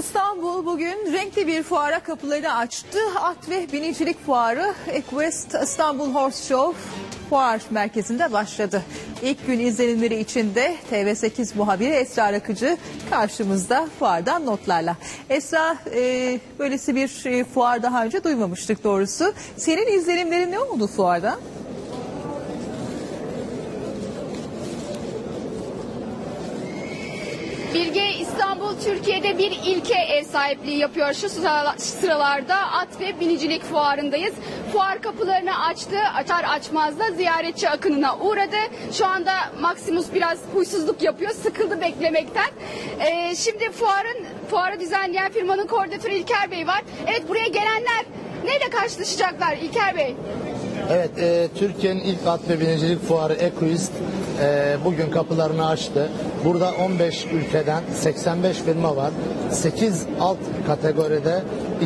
İstanbul bugün renkli bir fuara kapılarını açtı. At ve binicilik fuarı Equest İstanbul Horse Show fuar merkezinde başladı. İlk gün izlenimleri içinde TV8 muhabiri Esra Rakıcı karşımızda fuardan notlarla. Esra e, böylesi bir e, fuar daha önce duymamıştık doğrusu. Senin izlenimlerin ne oldu fuarda? Bilge İstanbul Türkiye'de bir ilke ev sahipliği yapıyor. Şu sıra- sıralarda at ve binicilik fuarındayız. Fuar kapılarını açtı. Açar açmaz da ziyaretçi akınına uğradı. Şu anda Maximus biraz huysuzluk yapıyor. Sıkıldı beklemekten. Ee, şimdi fuarın fuarı düzenleyen firmanın koordinatörü İlker Bey var. Evet buraya gelenler neyle karşılaşacaklar İlker Bey? Evet, e, Türkiye'nin ilk at ve binicilik fuarı Equist e, bugün kapılarını açtı. Burada 15 ülkeden 85 firma var. 8 alt kategoride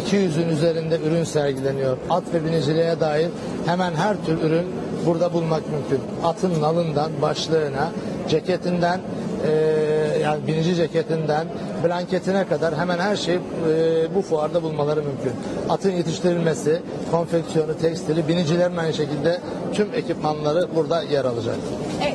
200'ün üzerinde ürün sergileniyor. At ve biniciliğe dair hemen her tür ürün burada bulmak mümkün. Atın nalından, başlığına, ceketinden, e, yani binici ceketinden blanketine kadar hemen her şeyi e, bu fuarda bulmaları mümkün. Atın yetiştirilmesi, konfeksiyonu, tekstili, binicilerin aynı şekilde tüm ekipmanları burada yer alacak. Evet.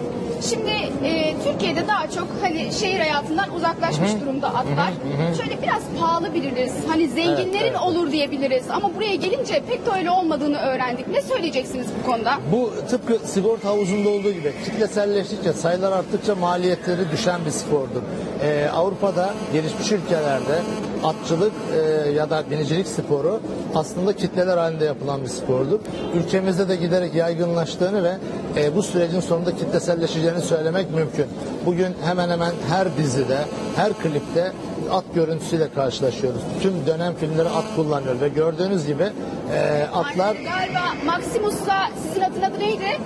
Şimdi e, Türkiye'de daha çok hani şehir hayatından uzaklaşmış durumda atlar. Şöyle biraz pahalı biliriz. Hani zenginlerin Evet, evet. olur diyebiliriz. Ama buraya gelince pek de öyle olmadığını öğrendik. Ne söyleyeceksiniz bu konuda? Bu tıpkı sigorta havuzunda olduğu gibi kitleselleştikçe, sayılar arttıkça maliyetleri düşen bir spordur. Ee, Avrupa'da, gelişmiş ülkelerde atçılık e, ya da binicilik sporu aslında kitleler halinde yapılan bir spordur. Ülkemizde de giderek yaygınlaştığını ve e, bu sürecin sonunda kitleselleşeceğini söylemek mümkün. Bugün hemen hemen her dizide, her klipte at görüntüsüyle karşılaşıyoruz. Tüm dönem filmleri at kullanıyor ve gördüğünüz gibi e, atlar galiba Maximus'la sizin adın adı neydi?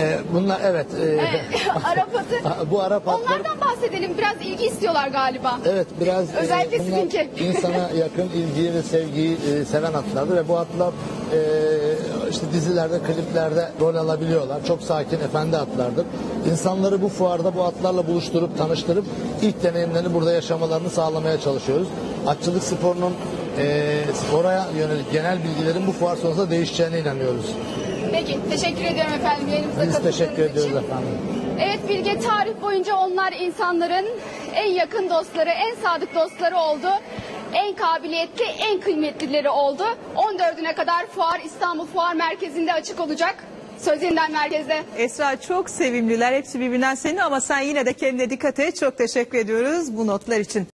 E, bunlar evet e, Evet, Arap atı. bu Arap atları Onlardan bahsedelim. Biraz ilgi istiyorlar galiba. evet biraz e, Özellikle bunlar sizinki. insana yakın ilgiyi ve sevgiyi e, seven atlardır ve bu atlar e, işte dizilerde, kliplerde rol alabiliyorlar. Çok sakin, efendi atlardır. İnsanları bu fuarda bu atlarla buluşturup, tanıştırıp ilk deneyimlerini burada yaşamalarını sağlamaya çalışıyoruz. Atçılık sporunun e, spora yönelik genel bilgilerin bu fuar sonrasında değişeceğine inanıyoruz. Peki, teşekkür ediyorum efendim yayınımıza Biz katıldığınız teşekkür ediyoruz için. efendim. Evet Bilge tarih boyunca onlar insanların en yakın dostları, en sadık dostları oldu. En kabiliyetli, en kıymetlileri oldu. 14'üne kadar fuar İstanbul Fuar Merkezi'nde açık olacak. Söz yeniden merkezde. Esra çok sevimliler. Hepsi birbirinden senin ama sen yine de kendine dikkat et. Çok teşekkür ediyoruz bu notlar için.